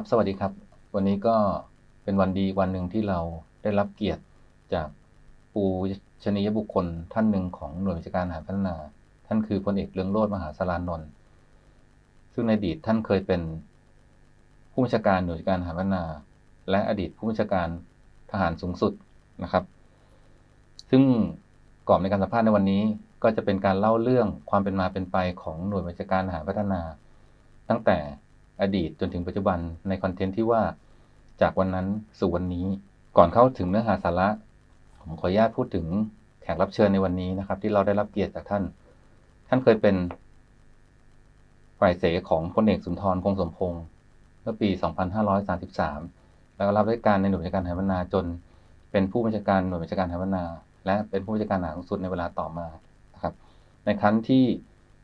ครับ สวัสดีครับ วันนี้ก็เป็นวันดีวันหนึ่งที่เราได้รับเกียรติจากปูชนียบุคคลท่านหนึ่งของหน่วยราชการหารพัฒนา ท่านคือพลเอกเลืองโลดมหาสารานนท์ซึ่งในอดีตท่านเคยเป็นผู้บัญชาการหน่วยราชการหารพัฒนา และอดีตผู้บัญชาการทหารสูงสุดนะครับ ซึ่งกรอบในการสัมภาษณ์ในวันนี้ก็จะเป็นการเล่าเรื่องความเป็นมาเป็นไปของหน่วยบัญชาการหารพัฒนา ตั้งแต่ อดีตจนถึงปัจจุบันในคอนเทนต์ที่ว่าจากวันนั้นสู่วันนี้ก่อนเข้าถึงเนื้อหาสาระ ผมขออนุญาตพูดถึงแขกรับเชิญในวันนี้นะครับ ที่เราได้รับเกียรติจากท่าน ท่านเคยเป็นฝ่ายเสของพลเอกสุนทรคงสมพงศ์เมื่อปี 2533 แล้วก็รับราชการในหน่วยบัญชการหารพัฒนาจน เป็นผู้บัญชาการหน่วยบัญชาการหารพัฒนา และเป็นผู้บัญชาการทหาสูงสุดในเวลาต่อมานะครับ ในครั้นที่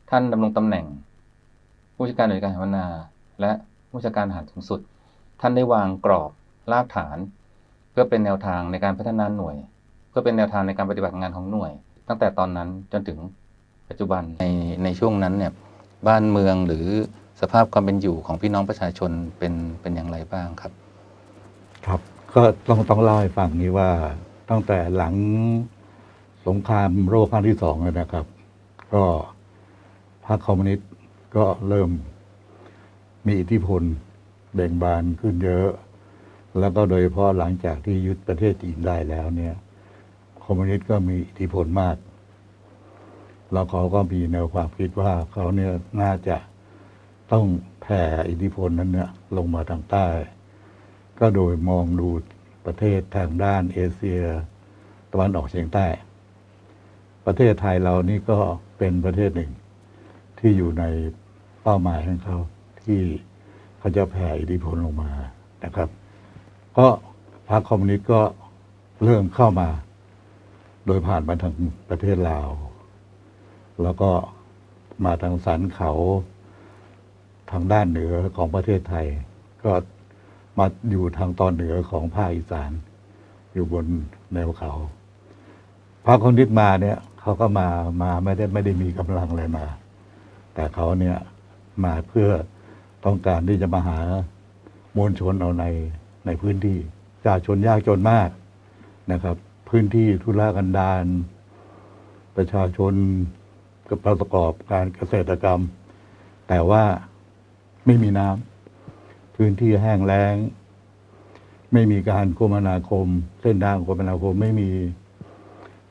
ท่านดำรงตำแหน่ง ผู้บัญชาการหน่วยการหารพัฒนา และผู้บัญชาการทหารสูงสุด ท่านได้วางกรอบรากฐาน เพื่อเป็นแนวทางในการพัฒนาหน่วย เพื่อเป็นแนวทางในการปฏิบัติงานของหน่วย ตั้งแต่ตอนนั้นจนถึงปัจจุบันในในช่วงนั้นเนี่ยบ้านเมืองหรือสภาพความเป็นอยู่ของพี่น้องประชาชนเป็นเป็นอย่างไรบ้างครับ ครับก็ต้องต้องเล่าให้ฟังนี้ว่าตั้งแต่หลังสงครามโลกครั้งที่สองเลยนะครับ ก็พรรคคอมมิวนิสต์ก็เริ่ม มีอิทธิพลเบ่งบานขึ้นเยอะ แล้วก็โดยเฉพาะหลังจากที่ยึดประเทศจีนได้แล้วเนี่ย คอมมิวนิสต์ก็มีอิทธิพลมาก แล้วเขาก็มีแนวความคิดว่าเขาเนี่ยน่าจะต้องแผ่อิทธิพลนั้นเนี่ยลงมาทางใต้ ก็โดยมองดูประเทศทางด้านเอเชียตะวันออกเฉียงใต้ ประเทศไทยเรานี่ก็เป็นประเทศหนึ่งที่อยู่ในเป้าหมายของเขา ที่เขาจะแผ่อิทธิพลลงมานะครับ ก็พรรคคอมมิวนิสต์ก็เริ่มเข้ามา โดยผ่านมาทางประเทศลาว แล้วก็มาทางสันเขาทางด้านเหนือของประเทศไทย ก็มาอยู่ทางตอนเหนือของภาคอีสาน อยู่บนแนวเขาพรรคคอมมิวนิสต์มาเนี่ยเขาก็มามาไม่ได้ไม่ได้มีกำลังอะไรมา แต่เขาเนี่ยมาเพื่อ ต้องการที่จะมาหามวลชนเอาในในพื้นที่ประชาชนยากจนมากนะครับ พื้นที่ทุรกันดารประชาชนกับประกอบการเกษตรกรรม แต่ว่าไม่มีน้ำพื้นที่แห้งแล้ง ไม่มีการคมนาคม เส้นทางคมนาคมไม่มี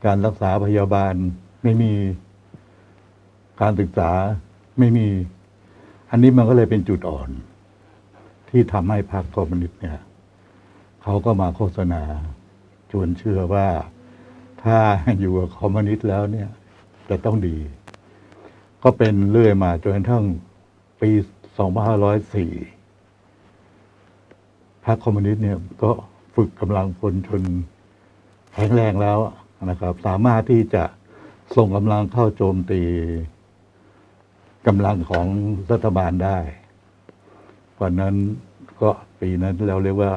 การรักษาพยาบาล ไม่มีการศึกษาไม่มี อันนี้มันก็เลยเป็นจุดอ่อน ที่ทำให้พรรคคอมมิวนิสต์เนี่ยเขาก็มาโฆษณาชวนเชื่อว่าถ้าอยู่กับคอมมิวนิสต์แล้วเนี่ยจะต้องดี ก็เป็นเรื่อยมาจนกระทั่งปี 2504 พรรคคอมมิวนิสต์เนี่ยก็ฝึกกำลังพลจนแข็งแรงแล้วนะครับ สามารถที่จะส่งกำลังเข้าโจมตี กำลังของรัฐบาลได้วันนั้นก็ปีนั้นเราเรียกว่า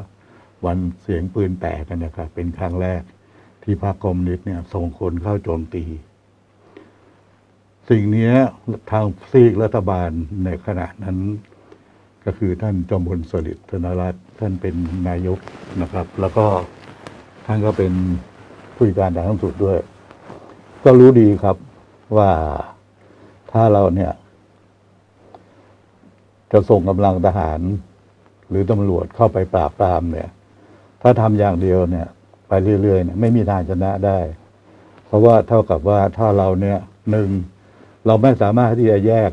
วันเสียงปืนแตกกันนะครับ เป็นครั้งแรกที่พรรคคอมมิวนิสต์เนี่ยส่งคนเข้าโจมตี สิ่งนี้ทางซีกรัฐบาลในขณะนั้น ก็คือท่านจอมพลสฤษดิ์ธนรัตน์ท่านเป็นนายกนะครับ แล้วก็ท่านก็เป็นผู้การทหารสุดด้วย ก็รู้ดีครับว่าถ้าเราเนี่ย จะส่งกำลังทหาร หรือตำรวจเข้าไปปราบปรามเนี่ย ถ้าทำอย่างเดียวเนี่ย ไปเรื่อยๆเนี่ยไม่มีทางชนะได้ เพราะว่าเท่ากับว่าถ้าเราเนี่ยหนึ่งเราไม่สามารถที่จะแยก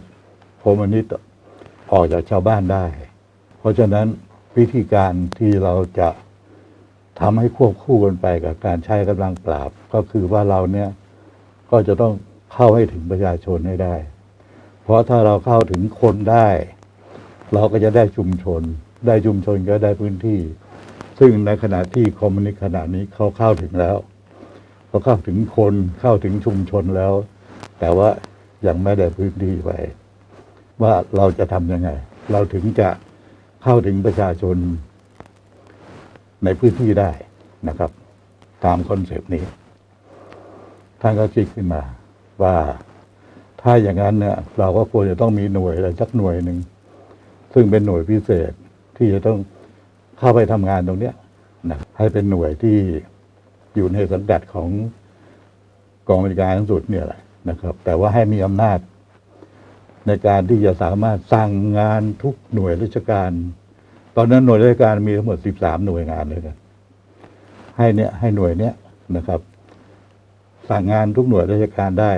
คอมมิวนิสต์ออกจากชาวบ้านได้ เพราะฉะนั้นวิธีการที่เราจะทำให้ควบคู่กันไปกับการใช้กำลังปราบ ก็คือว่าเราเนี่ยก็จะต้องเข้าให้ถึงประชาชนให้ได้ เพราะถ้าเราเข้าถึงคนได้ เราก็จะได้ชุมชน ได้ชุมชนก็ได้พื้นที่ ซึ่งในขณะที่คอมมิวนิสต์ขณะนี้เขาเข้าถึงแล้วเขาเข้าถึงคนเข้าถึงชุมชนแล้ว แต่ว่ายังไม่ได้พื้นที่ไปว่าเราจะทำยังไง เราถึงจะเข้าถึงประชาชนในพื้นที่ได้นะครับ ตามคอนเซปต์นี้ ท่านก็คิดขึ้นมาว่าถ้าอย่างนั้นเนี่ยเราก็ควรจะต้องมีหน่วยอะไรสักหน่วยหนึ่ง ซึ่งเป็นหน่วยพิเศษที่จะต้องเข้าไปทำงานตรงเนี้ยนะให้เป็นหน่วยที่อยู่ในสังกัดของกองบริการสูงสุดเนี่ยแหละนะครับ แต่ว่าให้มีอำนาจ ในการที่จะสามารถสั่งงานทุกหน่วยราชการ ตอนนั้นหน่วยราชการมีทั้งหมด 13 หน่วยงานเลยนะให้เนี่ยให้หน่วยเนี้ยนะครับ สั่งงานทุกหน่วยราชการได้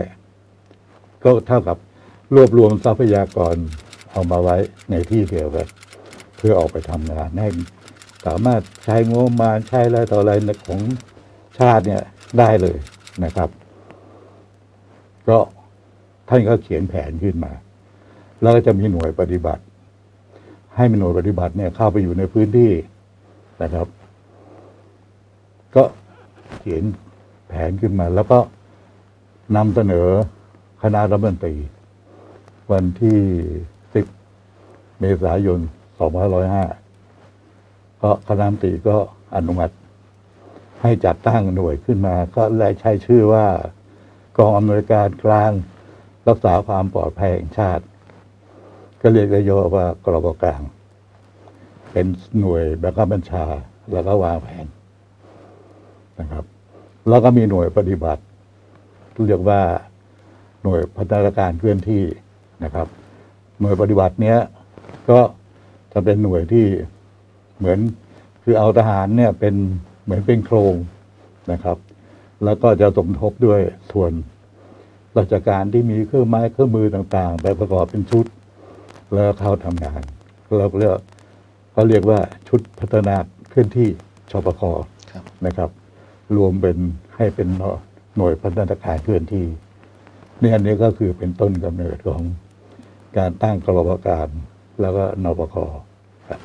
ก็เท่ากับรวบรวมทรัพยากร เอามาไว้ในที่เดียวกันเพื่อออกไปทำงานให้สามารถใช้งบประมาณใช้อะไรต่ออะไรของชาติเนี่ยได้เลยนะครับก็ท่านก็เขียนแผนขึ้นมา แล้วก็จะมีหน่วยปฏิบัติ ให้มีหน่วยปฏิบัติเนี่ยเข้าไปอยู่ในพื้นที่นะครับ ก็เขียนแผนขึ้นมา แล้วก็นำเสนอคณะรัฐมนตรีวันที่ 10 เมษายน 2505 ก็คณะมนตรีก็อนุมัติ ให้จัดตั้งหน่วยขึ้นมา ก็เลยใช้ชื่อว่ากองอำนวยการกลางรักษาความปลอดภัยแห่งชาติ ก็เรียกได้ย่อว่ากรกกลาง เป็นหน่วยบังคับบัญชาแล้วก็วางแผนนะครับ แล้วก็มีหน่วยปฏิบัติ เรียกว่าหน่วยพัฒนาการเคลื่อนที่นะครับ หน่วยปฏิบัติเนี้ยก็จะเป็นหน่วยที่เหมือนคือเอาทหารเนี่ยเป็นเหมือนเป็นโครงนะครับ แล้วก็จะสมทบด้วยส่วนราชการที่มีเครื่องไม้เครื่องมือต่างๆ ไปประกอบเป็นชุด แล้วเข้าทำงานเราเรียกเขาเรียกว่าชุดพัฒนาเคลื่อนที่ชปคครับนะครับ รวมเป็นให้เป็นหน่วยพัฒนาการเคลื่อนที่เนี่ยอันนี้ก็คือเป็นต้นกำเนิดของ การตั้งกรมการ แล้วก็นปกครับ